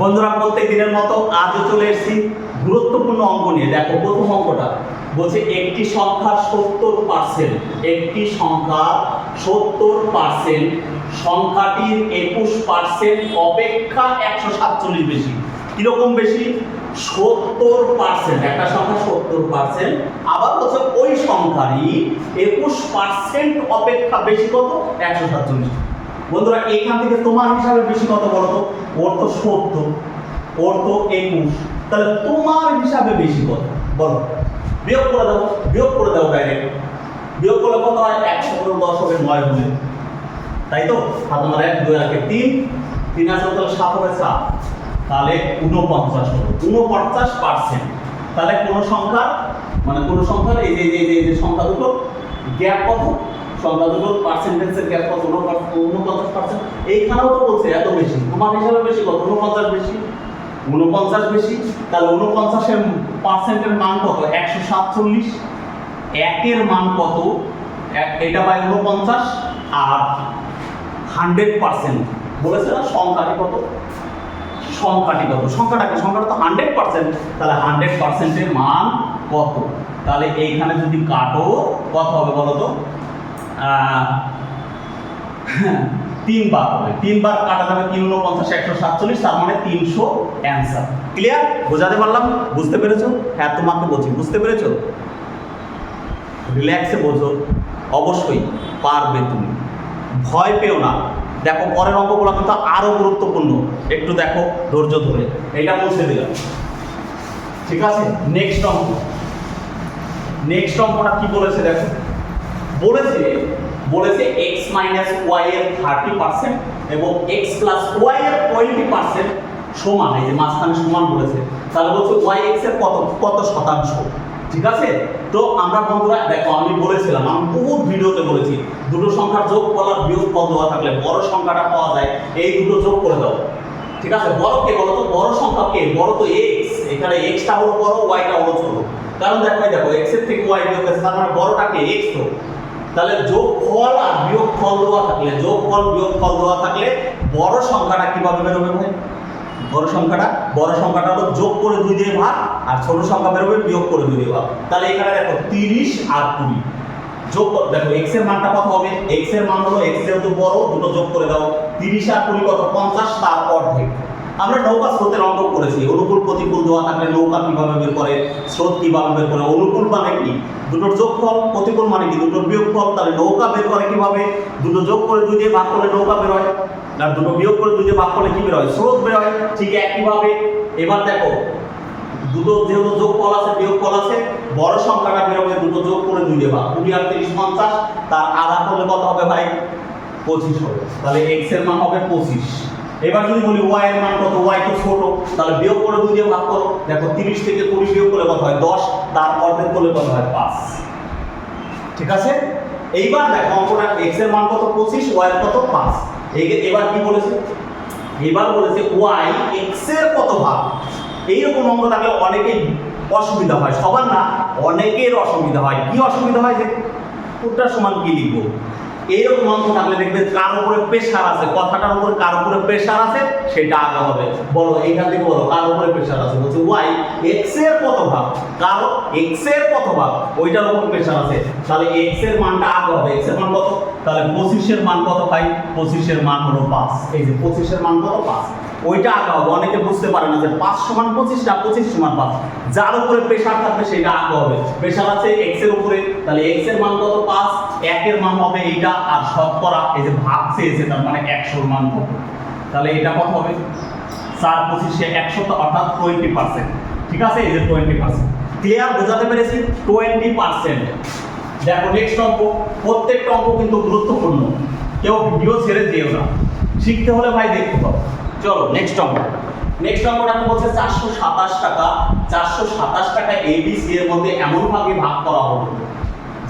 বন্ধুরা, প্রত্যেক দিনের মতো আজও চলে এসেছি গুরুত্বপূর্ণ অঙ্ক নিয়ে। দেখো, প্রথম অঙ্কটা বলছে একটি সংখ্যার সত্তর পার্সেন্ট একটি সংখ্যা সত্তর পার্সেন্ট সংখ্যাটির একুশ পার্সেন্ট অপেক্ষা একশো সাতচল্লিশ বেশি। কীরকম বেশি? সত্তর পার্সেন্ট একটা সংখ্যা সত্তর পার্সেন্ট আবার বলছে ওই সংখ্যারই একুশ পার্সেন্ট অপেক্ষা বেশি কত? একশো সাতচল্লিশ। বন্ধুরা, এখান থেকে তোমার হিসাবে বেশি কত বলো তো। ওর তো সত্তর ওর তো একুশ। তাহলে তোমার হিসাবে বেশি কত বলো। বিয়োগ করে দাও, বিয়োগ করে দাও ডাইরেক্ট বিয়োগ করলে কত হয়? একশো দশ হবে নয় হবে তাই তো? সাত আমার এক, দুই একে, তিন। তিন আসলে তাহলে সাত হবে সাত। তাহলে উনপঞ্চাশ হবে। উনপঞ্চাশ পার্সেন্ট তাহলে কোনো সংখ্যা মানে কোনো সংখ্যার এই যে- এই যে সংখ্যা দুটো গ্যাপ কত? সংখ্যা দুটোর পার্সেন্টেজের গ্যাপ কত? উনপঞ্চাশ পার্সেন্ট এইখানেও তো বলছে এত বেশি। তোমার হিসাবে বেশি কত? উনপঞ্চাশ বেশি। উনপঞ্চাশ বেশি, তাহলে উনপঞ্চাশের পার্সেন্টের মান কত? একশো সাতচল্লিশ। একের মান কত? এটা বাই উনপঞ্চাশ আর হান্ড্রেড পার্সেন্ট। বলেছে না? সংখ্যাটি কত? সংখ্যাটি কত? সংখ্যাটা কি? সংখ্যাটা তো হান্ড্রেড পার্সেন্ট। তাহলে হান্ড্রেড পার্সেন্টের মান কত? তাহলে এইখানে যদি কাটো, কত হবে বলো তো তিনবার হবে। তিনবার কাটা যাবে তিন উনপঞ্চাশ একশো সাতচল্লিশ, তার মানে তিনশো অ্যান্সার ক্লিয়ার বোঝাতে পারলাম? বুঝতে পেরেছ? হ্যাঁ তোমাকে বলছি, বুঝতে পেরেছ? রিল্যাক্সে বোঝো। অবশ্যই পারবে তুমি। ভয় পেও না। দেখো, পরের অঙ্কগুলো কিন্তু আরও গুরুত্বপূর্ণ। একটু দেখো, ধৈর্য ধরে। এটা মুছে দিলাম। ঠিক আছে? নেক্সট অঙ্ক। নেক্সট অঙ্কটা কি বলেছে দেখো। বলেছে বলেছে এক্স মাইনাস ওয়াই এর থার্টি পার্সেন্ট এবং এক্স প্লাস ওয়াই এর টোয়েন্টি পার্সেন্ট সমান, এই যে মাঝখানে সমান বলেছে। তাহলে বলছে ওয়াই এক্সের কত? কত শতাংশ? ঠিক আছে? তো আমরা বন্ধুরা, দেখো, আমি বলেছিলাম, আমি বহু ভিডিওতে বলেছি, দুটো সংখ্যার যোগ করার বিয়োগ পদ দেওয়া থাকলে বড় সংখ্যাটা পাওয়া যায়, এই দুটো যোগ করে দাও। ঠিক আছে? বড় কে বলো তো? বড় সংখ্যা কে? বড় তো এক্স এখানে এক্সটা হলো বড় ওয়াইটা হলো ছোট। কারণ দেখো দেখো এক্সের থেকে ওয়াই বিয়োগ মানে বড়টা কে? এক্স তো। তাহলে যোগ ফল আর বিয়োগ ফল দেওয়া থাকলে যোগ ফল বিয়োগ ফল দেওয়া থাকলে বড় সংখ্যাটা কীভাবে বেরোবে ভাই? বড় সংখ্যাটা? বড় সংখ্যাটা হলো যোগ করে দুই দিয়ে ভাগ, আর ছোট সংখ্যা বেরোবে বিয়োগ করে দুই দিয়ে ভাগ। তাহলে এখানে দেখো তিরিশ আর কুড়ি। যোগ দেখো এক্সের মানটা কত হবে? এক্সের মান হলো এক্স যেহেতু বড়, দুটো যোগ করে দাও। তিরিশ আর কুড়ি কত? পঞ্চাশ, তার অর্ধেক। আমরা নৌকা স্রোতের অঙ্ক করেছি। অনুকূল প্রতিকূল দেওয়া থাকলে নৌকা কীভাবে বের করে? স্রোত কীভাবে বের করে? অনুকূল মানে কি? দুটোর যোগফল প্রতিকূল মানে কি? দুটোর বিয়োগফল, তাহলে নৌকা বের করে কীভাবে? দুটো যোগ করে দুই দিয়ে ভাগ করলে নৌকা বের হয়। আর দুটো বিয়োগ করে দুই দিয়ে ভাগ করলে কী বের হয়? স্রোত বের হয়। ঠিক একইভাবে এবার দেখো, দুটো যেহেতু যোগ ফল আছে বিয়োগ ফল আছে, বড় সংখ্যাটা বেরোবে দুটো যোগ করে দুই দিয়ে ভাগ। কুড়ি আর তিরিশ পঞ্চাশ, তার আধা করলে কত হবে ভাই? পঁচিশ হবে। তাহলে এক্সের মান হবে পঁচিশ। এবার যদি বলি ওয়াই এর মান কত? ওয়াই তো ছোট। তাহলে বিয়োগ করে দুই দিয়ে ভাগ করো। দেখো তিরিশ থেকে কুড়ি বিয়োগ করলে কত হয়? দশ। তার অর্ধেক করলে কত হয়? পাঁচ। ঠিক আছে? এইবার দেখো অঙ্কটা এক্সের মান কত? পঁচিশ ওয়াই এর কত? পাঁচ। এবার কি বলেছে? এবার বলেছে ওয়াই এক্সের কত ভাগ? এইরকম অঙ্ক থাকলে অনেকেই অসুবিধা হয়। সবার না, অনেকের অসুবিধা হয়। কি অসুবিধা হয় যে? কোনটার সমান কি লিখব? এইরকম অংশ থাকলে দেখবে কার উপরে প্রেশার আছে, কথাটার উপর কার উপরে প্রেশার আছে, সেটা আগে হবে। বলো, এইখান থেকে বলো, কার উপরে প্রেশার আছে? বলছে ওয়াই এক্সের কত ভাগ? কার এক্সের কত ভাগ? ওইটার উপর প্রেশার আছে। তাহলে এক্সের মানটা আগে হবে। এক্সের মান কত? তাহলে পঁচিশের মান কত পাই পঁচিশের মান হলো পাঁচ। এই যে পঁচিশের মান কত? পাঁচ। ওইটা আঁকা হবে। অনেকে বুঝতে পারে না যে পাঁচ সমান পঁচিশ না পঁচিশ সমান পাঁচ। যার উপরে প্রেশার থাকবে সেটা আঁকা হবে। প্রেশার আছে এক্সের উপরে, তাহলে এক্সের মান কত? পাঁচ। একের মান হবে এইটা। আর শতকরা এই যে ভাগ চেয়েছে, তার মানে একশোর মান কত তাহলে এটা কত হবে? চার পঁচিশে একশো অর্থাৎ টোয়েন্টি পার্সেন্ট ঠিক আছে? এই যে টোয়েন্টি পার্সেন্ট ক্লিয়ার বোঝাতে পেরেছি? টোয়েন্টি পার্সেন্ট দেখো নেক্সট অঙ্ক। প্রত্যেকটা অঙ্ক কিন্তু গুরুত্বপূর্ণ। কেউ ভিডিও ছেড়ে যেও না। শিখতে হলে ভাই দেখতে হবে চলো নেক্সট অঙ্ক নেক্সট কি বলছে চারশো সাতাশ টাকা। চারশো সাতাশ টাকা এ বি সি এর মধ্যে এমন ভাবে ভাগ করা হলো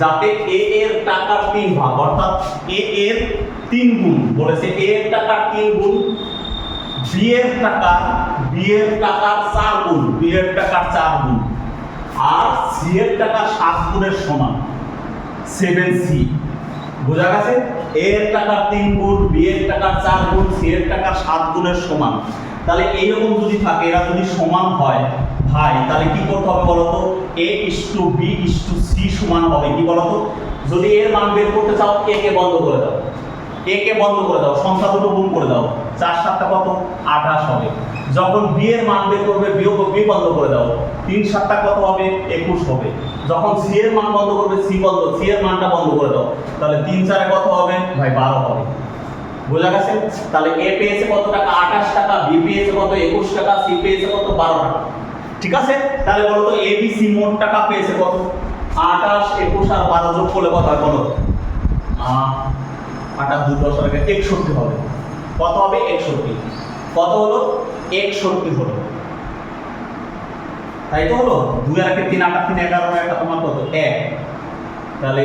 যাতে এ এর টাকার তিন ভাগ, অর্থাৎ এ এর তিন গুণ, বলেছে এ এর টাকার তিন গুণ বি এর টাকা বি এর টাকার চার গুণ বি এর টাকার চার গুণ, আর সি এর টাকা সাত গুণের সমান সেভেন সি বোঝা গেছে? এ এর টাকার তিন গুণ বি এর টাকার চার গুণ সি এর টাকার সাত গুণের সমান। তাহলে এইরকম যদি থাকে, এরা যদি সমান হয়, ভাই, তাহলে কি করতে হবে বলতো? A is to B is to C সমান হবে। কি বলতো? যদি এর মান বের করতে চাও কে কে বন্ধ করে দাও। এ কে বন্ধ করে দাও? সংখ্যা দুটো গুণ করে দাও। চার সাতটা কত? আঠাশ হবে। যখন বি এর মান বের করবে, বিয়োগ বি বন্ধ করে দাও। তিন সাতটা কত হবে? একুশ হবে। যখন সি এর মান বন্ধ করবে, সি বন্ধ, সি এর মানটা বন্ধ করে দাও। তাহলে তিন চারে কত হবে? ভাই, বারো হবে। বোঝা গেছে? তাহলে এ পেয়েছে কত টাকা? আঠাশ টাকা, বি পেয়েছে কত? একুশ টাকা, সি পেয়েছে কত? বারো টাকা। ঠিক আছে? তাহলে বলো তো, এ, বি, সি মোট টাকা পেয়েছে কত? আঠাশ, একুশ আর বারো যোগ করলে কত হয়? বলো আঠাশ দু দশ টাকা একষট্টি হবে। কত হবে? একষট্টি। কত হলো? একষট্টি হলো। তাই তো হলো? দুই আর তিন, আটা তিন, এগারো, একটা তোমার কত? এক। তাহলে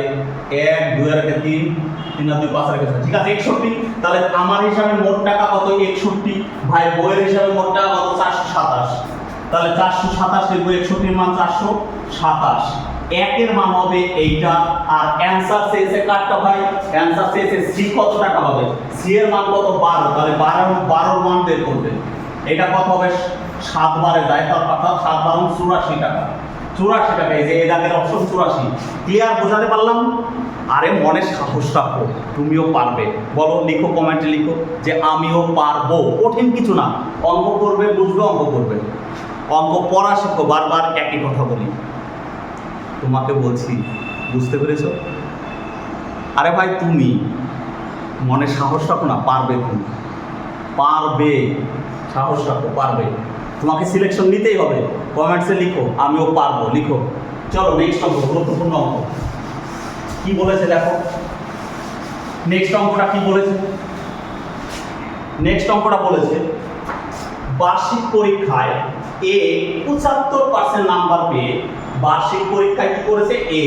এক, দুই আর তিন তিন আর দুই, পাঁচ আর ঠিক আছে, একষট্টি। তাহলে আমার হিসাবে মোট টাকা কত? একষট্টি। ভাই, বইয়ের হিসাবে মোট টাকা কত? চারশো সাতাশ। তাহলে চারশো সাতাশ লিখব, একষট্টির মান চারশো সাতাশ। একের মান হবে এইটা, আর অ্যান্সার চেয়েছে কাটটা ভাই? অ্যান্সার চেয়েছে সি কত টাকা হবে? সি এর মান কত? বারো। তাহলে বারো, বারোর মান বের করবে। এটা কত হবে? সাত বারে যায়, তার অর্থাৎ সাত বারো চুরাশি টাকা। চুরাশি টাকা, এই যে এ দাগের অপশন চুরাশি। ক্লিয়ার বোঝাতে পারলাম? আরে মনে সাহস রাখো তুমিও পারবে। বলো, লিখো কমেন্টে লিখো যে আমিও পারব। কঠিন কিছু না। অঙ্ক করবে, বুঝবে, অঙ্ক করবে। অঙ্ক পড়া শিখো, বারবার একই কথা বলি। তোমাকে বলছি, বুঝতে পেরেছ? আরে ভাই, তুমি, মনে সাহস রাখো না, পারবে তুমি। পারবে। সাহস রাখো, পারবে। তোমাকে সিলেকশন নিতেই হবে। কমেন্টসে লিখো, আমিও পারব, লিখো। চলো নেক্সট অঙ্ক, গুরুত্বপূর্ণ অঙ্ক। কি বলেছে দেখো? নেক্সট অঙ্কটা কি বলেছে? নেক্সট অঙ্কটা বলেছে, বার্ষিক পরীক্ষায় এ পঁচাত্তর পার্সেন্ট নাম্বার পেয়ে বার্ষিক পরীক্ষায় কি করেছে? এ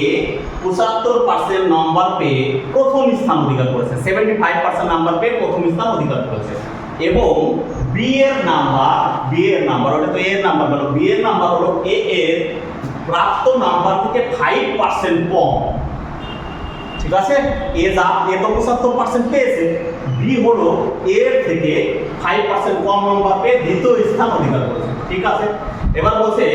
পঁচাত্তর পার্সেন্ট নাম্বার পেয়ে প্রথম স্থান অধিকার করেছে। সেভেন্টি ফাইভ পার্সেন্ট নাম্বার পেয়ে প্রথম স্থান অধিকার করেছে। এবং বি এর নাম্বার বি এর নাম্বার ওটা তো এর নাম্বার হলো বি এর নাম্বার হলো এ এর প্রাপ্ত নাম্বার থেকে ফাইভ পার্সেন্ট কম। ঠিক আছে? এ যা এ তো পঁচাত্তর পার্সেন্ট পেয়েছে। বি হলো এর থেকে ফাইভ পার্সেন্ট কম নম্বর পেয়ে দ্বিতীয় স্থান অধিকার করেছে। ঠিক আছে? এবার বলছে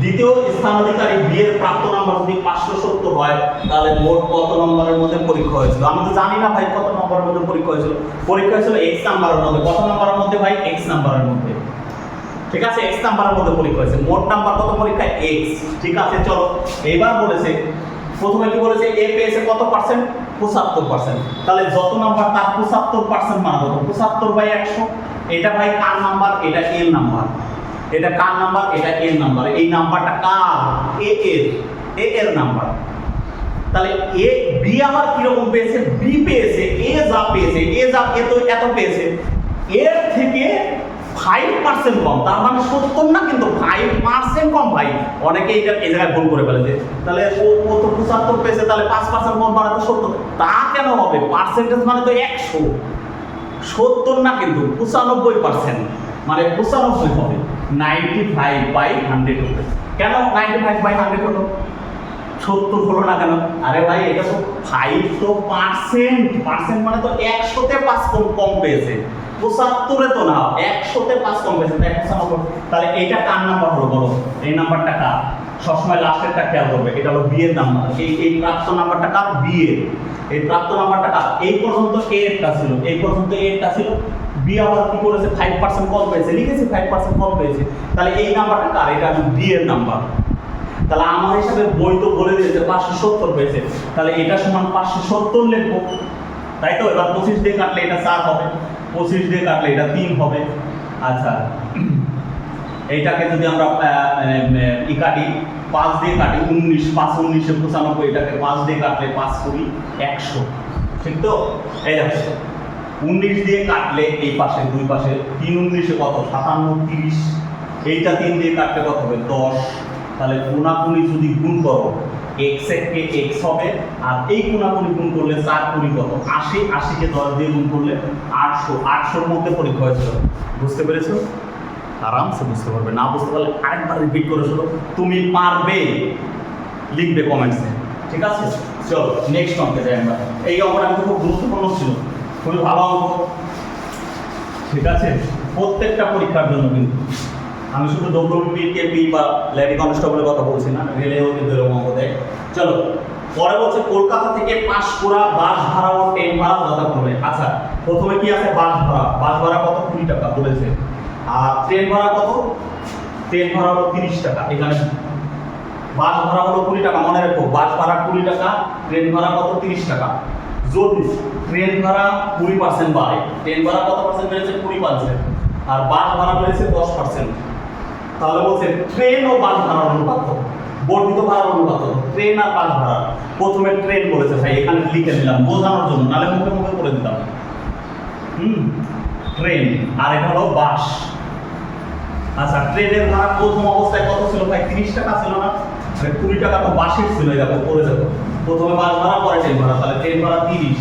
দ্বিতীয় স্থান অধিকারী বি এর প্রাপ্ত নাম্বার যদি পাঁচশো সত্তর হয়, তাহলে মোট কত নম্বরের মধ্যে পরীক্ষা হয়েছিল? আমি তো জানি না ভাই কত নম্বরের মধ্যে পরীক্ষা হয়েছিল। পরীক্ষা হয়েছিল এক্স নাম্বারের মধ্যে। কত নাম্বারের মধ্যে ভাই? এক্স নাম্বারের মধ্যে। ঠিক আছে? এক্স নাম্বারের মধ্যে পরীক্ষা হয়েছে। মোট নাম্বার কত পরীক্ষা? এক্স ঠিক আছে, চলো। এবার বলেছে, প্রথমে কি বলেছে? এ পেয়েছে কত পার্সেন্ট পঁচাত্তর পার্সেন্ট তাহলে যত নাম্বার তার পঁচাত্তর পার্সেন্ট মান কত? পঁচাত্তর বাই একশো। এটা ভাই কার নাম্বার এটা এর নাম্বার এটা কার নাম্বার? এটা এর নাম্বার। এই নাম্বারটা কার? এ এর। এ এর নাম্বার। তাহলে এ, বি আবার কীরকম পেয়েছে? বি পেয়েছে, এ যা পেয়েছে, এ যা, এ তো এত পেয়েছে। এর থেকে ফাইভ পার্সেন্ট কম। তার মানে সত্তর না, কিন্তু ফাইভ পার্সেন্ট কম ভাই। অনেকে এটা এই জায়গায় ভুল করে ফেলেছে। তাহলে ও ও তো পঁচাত্তর পেয়েছে, তাহলে পাঁচ পার্সেন্ট কম মানে তো সত্তর। তা কেন হবে? পার্সেন্টেজ মানে তো একশো। সত্তর না, কিন্তু পঁচানব্বই পার্সেন্ট মানে পঁচানব্বই হবে। নাইনটি ফাইভ বাই হান্ড্রেড হবে কেন নাইনটি ফাইভ বাই হান্ড্রেড হলো? সত্তর হলো না কেন? আরে ভাই, এটা তো ফাইভ তো পার্সেন্ট পার্সেন্ট মানে তো একশোতে পাঁচ কম কম পেয়েছে। পঁচাত্তরে তো না, একশোতে পাঁচ কম পেয়েছে। তাই পঁচানব্বই তাহলে এটা কার নাম্বার হলো বলো? এই নাম্বারটা কার? সবসময় লাস্টেরটা খেয়াল করবে। এটা হলো বিয়ের নাম্বার এই এই প্রাপ্ত নাম্বারটা কার? বিয়ের এই প্রাপ্ত নাম্বারটা কার? এই পর্যন্ত এ একটা ছিল। এই পর্যন্ত এ একটা ছিল বি আবার কি করেছে? ফাইভ পার্সেন্ট কম পেয়েছে। লিখেছে ফাইভ পার্সেন্ট কম পেয়েছে। তাহলে এই নাম্বারটা কার? এটা বি এর নাম্বার। তাহলে আমার হিসাবে বই তো বলে দিয়েছে, পাঁচশো সত্তর পেয়েছে। তাহলে এটা সমান পাঁচশো সত্তর লিখব। তাই তো? এবার পঁচিশ দিয়ে কাটলে এটা চার হবে। পঁচিশ দিয়ে কাটলে এটা তিন হবে। আচ্ছা। এইটাকে যদি আমরা ই কাটি, পাঁচ দিয়ে কাটি, উনিশ, পাঁচ, উনিশে পঁচানব্বই, এটাকে পাঁচ দিয়ে কাটলে পাঁচ কুড়ি, একশো। ঠিক তো? এই দেখো। উনিশ দিয়ে কাটলে এই পাশে দুই পাশে তিন উনিশে কত? সাতান্ন, তিরিশ। এইটা তিন দিয়ে কাটলে কত হবে? দশ। তাহলে কোনাকুনি যদি গুণ করো এক্স কে এক্স হবে, আর এই কোনাকুনি গুণ করলে চার কুড়ি কত? আশি, আশিকে দশ দিয়ে গুণ করলে আটশো। আটশোর মধ্যে পরীক্ষা হয়েছিল। বুঝতে পেরেছ? আরামসে বুঝতে পারবে। না বুঝতে পারলে আরেকবার রিপিট করে শোনো। তুমি পারবে। লিখবে কমেন্টসে ঠিক আছে? চলো নেক্সট অঙ্কে যাই আমরা। এই অঙ্কটা কিন্তু খুব গুরুত্বপূর্ণ ছিল। খুবই ভালো অঙ্ক। ঠিক আছে? প্রত্যেকটা পরীক্ষার জন্য কিন্তু। আমি শুধু ডব্লিউপি কেপি বা লেডি কনস্টেবলের কথা বলছি না, রেলেও কিন্তু এরকম অঙ্ক দেয়। চলো, পরে বলছে কলকাতা থেকে পাঁশকুড়া বাস ভাড়া ও ট্রেন ভাড়া করবে। আচ্ছা প্রথমে কি আছে বাস ভাড়া বাস ভাড়া কত? কুড়ি টাকা বলেছে। আর ট্রেন ভাড়া কত? ট্রেন ভাড়া হলো তিরিশ টাকা। এখানে বাস ভাড়া হলো কুড়ি টাকা, মনে রাখো বাস ভাড়া কুড়ি টাকা, ট্রেন ভাড়া কত? তিরিশ টাকা। যদি ট্রেন ভাড়া কুড়ি পার্সেন্ট বাড়ে ট্রেন ভাড়া কত পার্সেন্ট বেড়েছে? কুড়ি পার্সেন্ট আর বাস ভাড়া বেড়েছে দশ পার্সেন্ট তাহলে বলছে ট্রেন ও বাস ভাড়ার অনুপাত? বর্ধিত ভাড়ার অনুপাত ট্রেন আর বাস ভাড়া। প্রথমে ট্রেন বলেছে ভাই, এখানে লিখে দিলাম, বোঝানোর জন্য, নাহলে মুখে মুখে করে দিতাম। হুম ট্রেন আর এটা হলো বাস। আচ্ছা ট্রেনের ভাড়া প্রথম অবস্থায় কত ছিল ভাই? তিরিশ টাকা ছিল না? কুড়ি টাকা তো বাসের ছিল দেখো, পড়ে যাব। প্রথমে বাস ভাড়া, পরে ট্রেন ভাড়া, তাহলে ট্রেন ভাড়া তিরিশ।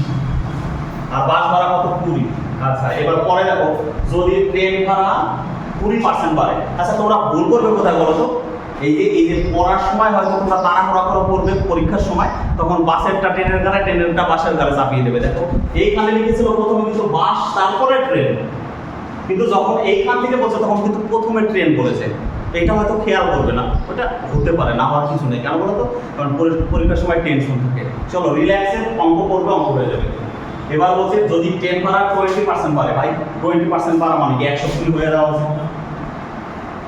আর বাস ভাড়া কত? কুড়ি। আচ্ছা এবার পরে দেখো, যদি ট্রেন ভাড়া কুড়ি পার্সেন্ট বাড়ে আচ্ছা তোমরা ভুল করবে কোথায় বলো তো এই যে এই যে পড়ার সময় হয়তো তোমরা তাড়াহুড়া করে পড়বে পরীক্ষার সময়, তখন বাসেরটা ট্রেনের গাড়ি ট্রেনেরটা বাসের গাড়ি চাপিয়ে দেবে। দেখো, এইখানে লিখেছিল প্রথমে কিন্তু বাস, তারপরে ট্রেন কিন্তু যখন এইখান থেকে বলছে, তখন কিন্তু প্রথমে ট্রেন বলেছে। এটা হয়তো খেয়াল করবে না, ওটা হতে পারে না হওয়ার কিছু নেই। কেন বলো তো? কারণ পরি- পরীক্ষার সময় টেনশন থাকে। চলো রিল্যাক্সের অঙ্ক করবে, অঙ্ক হয়ে যাবে। এবার বলছে, যদি টেন ভাড়া টোয়েন্টি পার্সেন্ট বাড়ে, ভাই টোয়েন্টি পার্সেন্ট বাড়া মানে কি? একশো কুড়ি হয়ে যাওয়া উচিত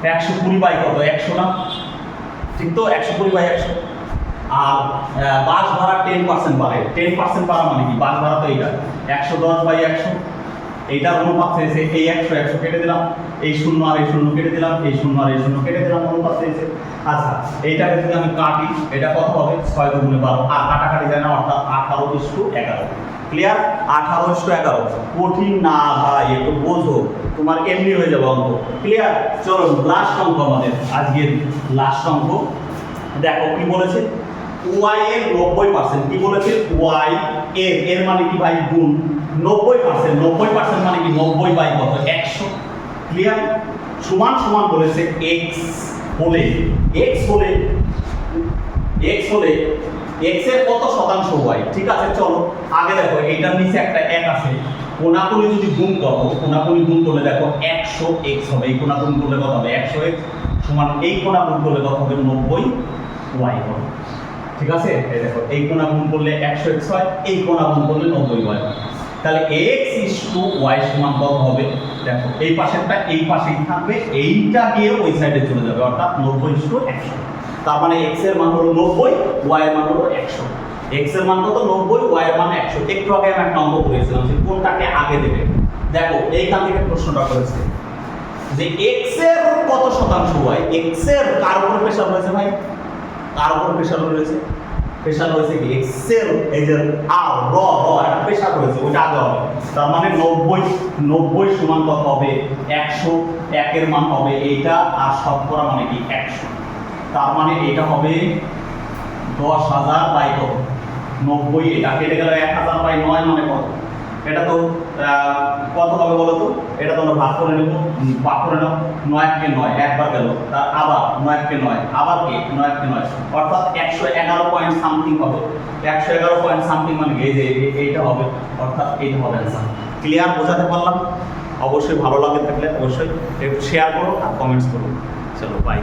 একশো কুড়ি বাই কত? একশো না? ঠিক তো? একশো কুড়ি বাই একশো। আর বাস ভাড়া টেন পার্সেন্ট বাড়ে। টেন পার্সেন্ট বাড়া মানে কি? বাস ভাড়া তো এইটা। একশো দশ বাই একশো। এইটার অনুপাত চেয়েছে এই একশো একশো কেটে দিলাম, এই শূন্য আর এই শূন্য কেটে দিলাম, এই শূন্য আর এই শূন্য কেটে দিলাম অনুপাত চেয়েছে আচ্ছা এইটাকে যদি আমি কাটি, এটা কত হবে? ছয় দুগুণে বারো। আর কাটাকাটি যায় না, অর্থাৎ আঠারো ইস্টু এগারো। ক্লিয়ার আঠারো ইস্টু এগারো। কঠিন না ভাই, একটু বোঝো। তোমার এমনি হয়ে যাবে অঙ্ক। ক্লিয়ার চলো লাস্ট অঙ্ক আমাদের। আজকের লাস্ট অঙ্ক। দেখো, কি বলেছে? ওয়াই এর নব্বই পার্সেন্ট কি বলেছে? ওয়াই এর এর মানে কি ভাই? গুণ। নব্বই পার্সেন্ট নব্বই পার্সেন্ট মানে কি? নব্বই বাই কত? একশো। ক্লিয়ার সমান সমান বলেছে এক্স হলে এক্স হলে এক্স হলে এক্সের কত শতাংশ ওয়াই ঠিক আছে, চলো। আগে দেখো, এইটার নিচে একটা এক আছে। কোনাকুনি যদি গুণ করো, কোনাকুনি গুণ করলে দেখো একশো এক্স হবে। এই কোনাকুনি করলে কত হবে? একশো এক্স সমান এই কোনা গুণ করলে কত হবে? নব্বই ওয়াই হবে। ঠিক আছে? দেখো, এই কোনা গুণ করলে একশো এক্স হয়, এই কোনা গুণ করলে নব্বই হয়। তাহলে এক্স ইস টু ওয়াই সমান কত হবে? দেখো, এই পাশেরটা, এই পাশেই থাকবে, এইটা গিয়ে ওই সাইডে চলে যাবে, অর্থাৎ নব্বই ইস টু একশো। তার মানে এক্সের মান হলো নব্বই, ওয়াই এর মান হলো একশো। এক্সের মান কত? নব্বই, ওয়াই এর মান একশো। একটু আগে আমি একটা অঙ্ক করেছিলাম, যে কোনটাকে আগে দেবে? দেখো, এইখান থেকে প্রশ্নটা করেছে যে এক্সের কত শতাংশ ওয়াই? এক্সের কার উপর প্রেশার রয়েছে ভাই? কার উপর প্রেশার রয়েছে। প্রেশার রয়েছে কি? এক্সের এই যে আর র র একটা প্রেশার রয়েছে, ওইটা আগে হবে। তার মানে নব্বই নব্বই সমান কত হবে? একশো, একের মান হবে এইটা, আর শতকরা মানে কি? একশো। তার মানে এটা হবে দশ হাজার বাই কত? নব্বই, এটা কেটে গেল এক হাজার বাই নয় মানে কত? এটা তো কত হবে বলো তো? এটা তোমরা ভাগ করে নেব। ভাগ করে নাও নয়কে নয় একবার গেল। তার আবার নয়কে নয় আবার কে? নয়কে নয়। অর্থাৎ একশো এগারো পয়েন্ট সামথিং হবে। একশো এগারো পয়েন্ট সামথিং মানে? এই যে এইটা হবে। অর্থাৎ এইটা হবে অ্যান্সার ক্লিয়ার বোঝাতে পারলাম? অবশ্যই ভালো লাগে থাকলে অবশ্যই শেয়ার করো আর কমেন্টস করো। চলো বাই